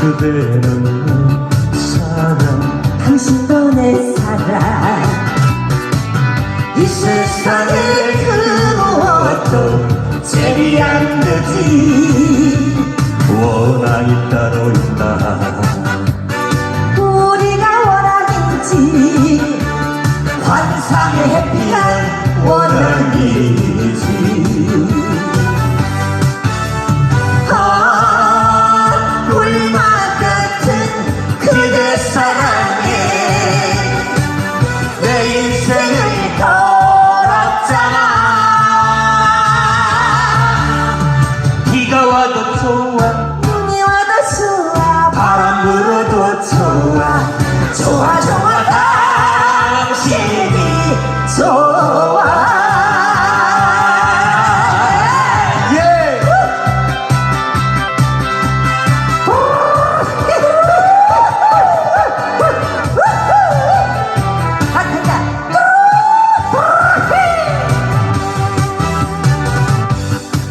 그대는 내 사랑. 당신도 내 사랑 이 세상에 그 무엇도 제비 안 되지. 원한이 따로 있나? 우리가 원한인지. 환상의 해피한 원한이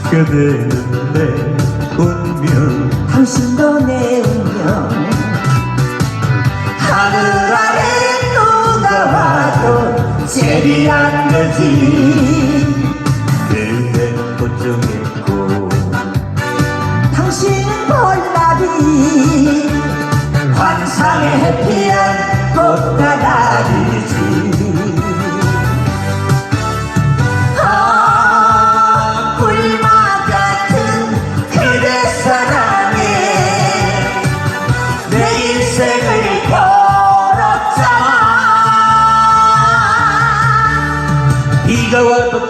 그대는 내 운명 당신도 내 운명 하늘 아래 누가 와도 제비 안 되지. 그댄 꽃중했고 당신은 벌나비 환상의 해피한 꽃가닥이지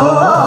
어.